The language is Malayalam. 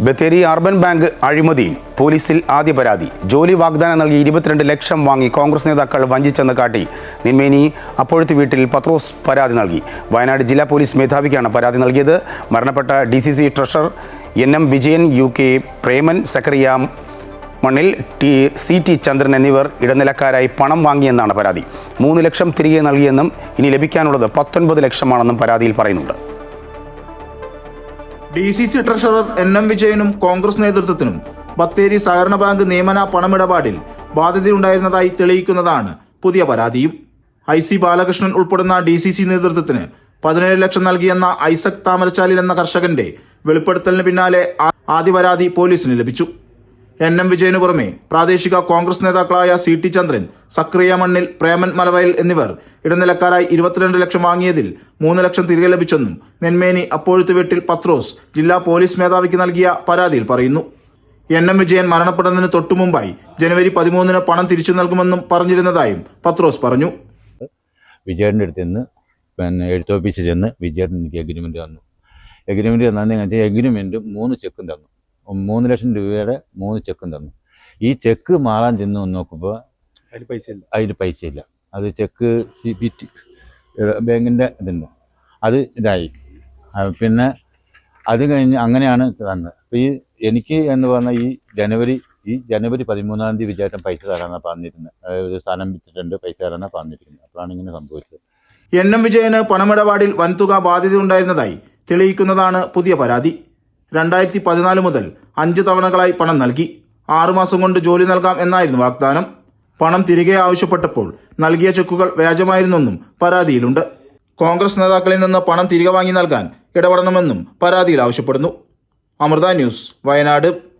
ബത്തേരി അർബൻ ബാങ്ക് അഴിമതിയിൽ പോലീസിൽ ആദ്യ പരാതി. ജോലി വാഗ്ദാനം നൽകി ഇരുപത്തിരണ്ട് ലക്ഷം വാങ്ങി കോൺഗ്രസ് നേതാക്കൾ വഞ്ചിച്ചെന്ന് കാട്ടി. നിന്മേനി അപ്പോഴത്തെ വീട്ടിൽ പത്രോസ് പരാതി നൽകി. വയനാട് ജില്ലാ പോലീസ് മേധാവിക്കാണ് പരാതി നൽകിയത്. മരണപ്പെട്ട D C C treasurer N M Vijayan U K Preman Sakkariya Mannil T C T ചന്ദ്രൻ എന്നിവർ ഇടനിലക്കാരായി പണം വാങ്ങിയെന്നാണ് പരാതി. മൂന്ന് ലക്ഷം തിരികെ നൽകിയെന്നും ഇനി ലഭിക്കാനുള്ളത് പത്തൊൻപത് ലക്ഷമാണെന്നും പരാതിയിൽ പറയുന്നുണ്ട്. D C C treasurer N M വിജയനും കോൺഗ്രസ് നേതൃത്വത്തിനും ബത്തേരി സഹകരണ ബാങ്ക് നിയമന പണമിടപാടിൽ ബാധ്യതയുണ്ടായിരുന്നതായി തെളിയിക്കുന്നതാണ് പുതിയ പരാതിയും. ഐ സി ബാലകൃഷ്ണൻ ഉൾപ്പെടുന്ന ഡി സി സി നേതൃത്വത്തിന് പതിനേഴ് ലക്ഷം നൽകിയെന്ന ഐസക് താമരച്ചാലിൽ എന്ന കർഷകന്റെ വെളിപ്പെടുത്തലിന് പിന്നാലെ ആദ്യ പരാതി പോലീസിന് ലഭിച്ചു. എൻ എം വിജയന് പുറമെ പ്രാദേശിക കോൺഗ്രസ് നേതാക്കളായ സി ടി ചന്ദ്രൻ സക്രിയ മണ്ണിൽ പ്രേമൻ മലവയൽ എന്നിവർ ഇടനിലക്കാരായി ഇരുപത്തിരണ്ട് ലക്ഷം വാങ്ങിയതിൽ മൂന്ന് ലക്ഷം തിരികെ ലഭിച്ചെന്നും നെന്മേനി അപ്പോഴത്തെ വീട്ടിൽ പത്രോസ് ജില്ലാ പോലീസ് മേധാവിക്ക് നൽകിയ പരാതിയിൽ പറയുന്നു. എൻ എം വിജയൻ മരണപ്പെടുന്നതിന് തൊട്ടുമുമ്പായി ജനുവരി പതിമൂന്നിന് പണം തിരിച്ചു നൽകുമെന്നും പറഞ്ഞിരുന്നതായും പത്രോസ് പറഞ്ഞു. വിജയന്റെ അടുത്ത് നിന്ന് പിന്നെ എഴുത്ത് ചെന്ന് വിജയൻ എനിക്ക് എഗ്രിമെന്റ് തന്നു. എഗ്രിമെന്റ് തന്നു വെച്ചാൽ എഗ്രിമെന്റ് മൂന്ന് ചെക്കും തന്നു. മൂന്ന് ലക്ഷം രൂപയുടെ മൂന്ന് ചെക്കും തന്നു. ഈ ചെക്ക് മാറാൻ ചെന്ന് നോക്കുമ്പോൾ അതിൽ പൈസ ഇല്ല അതിൽ പൈസ ഇല്ല അത് ചെക്ക് സി ബി ടി ബാങ്കിന്റെ ഇതുണ്ട്. അത് ഇതായി. പിന്നെ അത് കഴിഞ്ഞ് അങ്ങനെയാണ് തന്നത് അപ്പോൾ ഈ എനിക്ക് എന്ന് പറഞ്ഞാൽ ഈ ജനുവരി ഈ ജനുവരി പതിമൂന്നാം തീയതി വിചാരിച്ച പൈസ തരാനാണ് പറഞ്ഞിരുന്നത് അതായത് ഒരു സ്ഥലം വിറ്റിട്ടുണ്ട് പൈസ തരാനാണ് പറഞ്ഞിരിക്കുന്നത് അപ്പോഴാണ് ഇങ്ങനെ സംഭവിച്ചത്. എൻ എം വിജയന് പണമിടപാടിൽ വൻതുക ബാധ്യതയുണ്ടായിരുന്നതായി തെളിയിക്കുന്നതാണ് പുതിയ പരാതി. രണ്ടായിരത്തി പതിനാല് മുതൽ അഞ്ച് തവണകളായി പണം നൽകി. ആറുമാസം കൊണ്ട് ജോലി നൽകാം എന്നായിരുന്നു വാഗ്ദാനം. പണം തിരികെ ആവശ്യപ്പെട്ടപ്പോൾ നൽകിയ ചെക്കുകൾ വ്യാജമായിരുന്നെന്നും പരാതിയിലുണ്ട്. കോൺഗ്രസ് നേതാക്കളിൽ നിന്ന് പണം തിരികെ വാങ്ങി നൽകാൻ ഇടപെടണമെന്നും പരാതിയിൽ ആവശ്യപ്പെടുന്നു. അമൃത ന്യൂസ് വയനാട്.